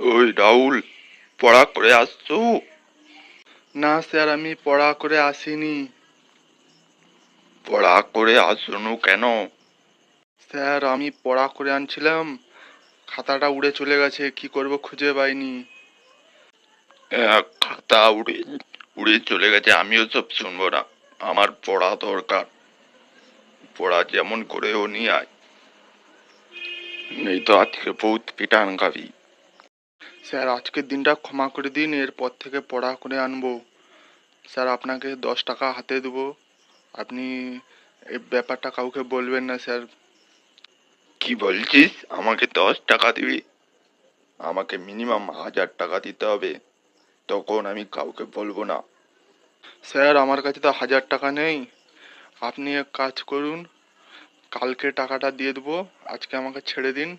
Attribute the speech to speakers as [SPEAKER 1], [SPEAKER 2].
[SPEAKER 1] ওই রাহুল পড়া করে আসছো?
[SPEAKER 2] না স্যার আমি পড়া করে আসিনি।
[SPEAKER 1] পড়া করে আসনো কেন?
[SPEAKER 2] স্যার আমি পড়া করে আনছিলাম। খাতাটা উড়ে চলে গেছে কি করব খুঁজে পাইনি।
[SPEAKER 1] খাতা উড়ে উড়ে চলে গেছে আমিও সব শুনব না। আমার পড়া দরকার। পড়া যেমন করেও নিয়ে আয়। নেই তো আজকে বহুত পিটান খাবি
[SPEAKER 2] স্যার আজকের দিনটা ক্ষমা করে দিন এরপর থেকে পড়া করে আনব। স্যার আপনাকে দশ টাকা হাতে দেবো। আপনি এই ব্যাপারটা কাউকে বলবেন না স্যার।
[SPEAKER 1] কি বলছিস? আমাকে দশ টাকা দিবি? আমাকে মিনিমাম হাজার টাকা দিতে হবে। তখন আমি কাউকে বলব না।
[SPEAKER 2] স্যার আমার কাছে তো হাজার টাকা নেই। আপনি এক কাজ করুন কালকে টাকাটা দিয়ে দেবো। আজকে আমাকে ছেড়ে দিন।